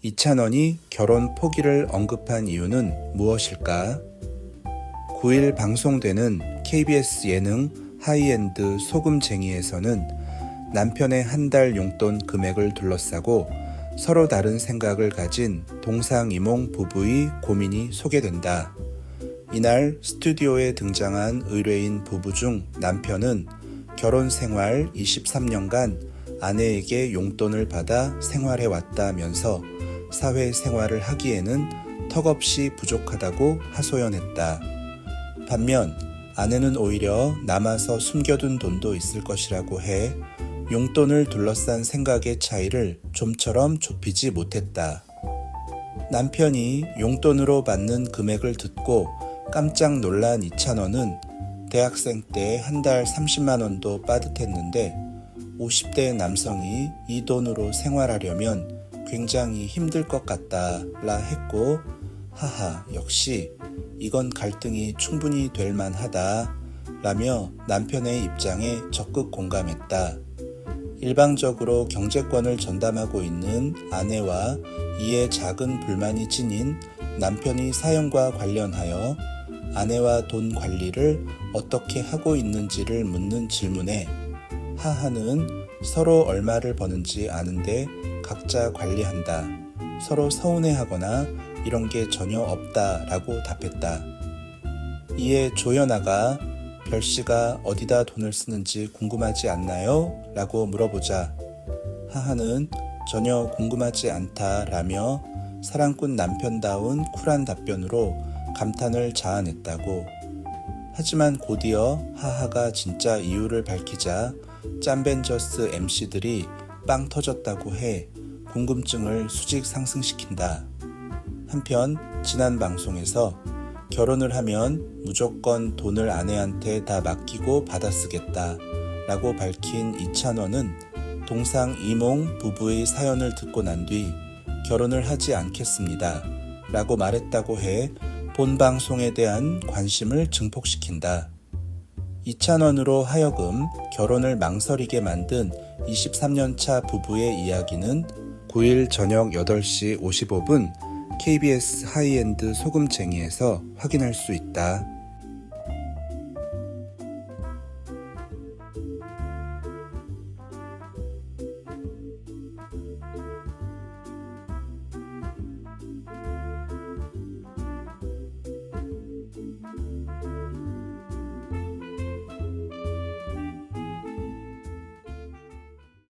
이찬원이 결혼 포기를 언급한 이유는 무엇일까? 9일 방송되는 KBS 예능 하이엔드 소금쟁이에서는 남편의 한 달 용돈 금액을 둘러싸고 서로 다른 생각을 가진 동상이몽 부부의 고민이 소개된다. 이날 스튜디오에 등장한 의뢰인 부부 중 남편은 결혼 생활 23년간 아내에게 용돈을 받아 생활해 왔다면서 사회 생활을 하기에는 턱없이 부족하다고 하소연했다. 반면 아내는 오히려 남아서 숨겨둔 돈도 있을 것이라고 해 용돈을 둘러싼 생각의 차이를 좀처럼 좁히지 못했다. 남편이 용돈으로 받는 금액을 듣고 깜짝 놀란 이찬원은 대학생 때 한 달 30만 원도 빠듯했는데 50대 남성이 이 돈으로 생활하려면 굉장히 힘들 것 같다 라 했고 하하 역시 이건 갈등이 충분히 될 만하다 라며 남편의 입장에 적극 공감했다. 일방적으로 경제권을 전담하고 있는 아내와 이에 작은 불만이 지닌 남편이 사연과 관련하여 아내와 돈 관리를 어떻게 하고 있는지를 묻는 질문에 하하는 서로 얼마를 버는지 아는데 각자 관리한다. 서로 서운해하거나 이런 게 전혀 없다 라고 답했다. 이에 조연아가 별 씨가 어디다 돈을 쓰는지 궁금하지 않나요? 라고 물어보자 하하는 전혀 궁금하지 않다 라며 사랑꾼 남편다운 쿨한 답변으로 감탄을 자아냈다고. 하지만 곧이어 하하가 진짜 이유를 밝히자 짬벤저스 MC들이 빵 터졌다고 해 궁금증을 수직 상승시킨다. 한편 지난 방송에서 결혼을 하면 무조건 돈을 아내한테 다 맡기고 받아 쓰겠다 라고 밝힌 이찬원은 동상 이몽 부부의 사연을 듣고 난 뒤 결혼을 하지 않겠습니다 라고 말했다고 해 본 방송에 대한 관심을 증폭시킨다. 이찬원으로 하여금 결혼을 망설이게 만든 23년차 부부의 이야기는 9일 저녁 8시 55분 KBS 하이엔드 소금쟁이에서 확인할 수 있다.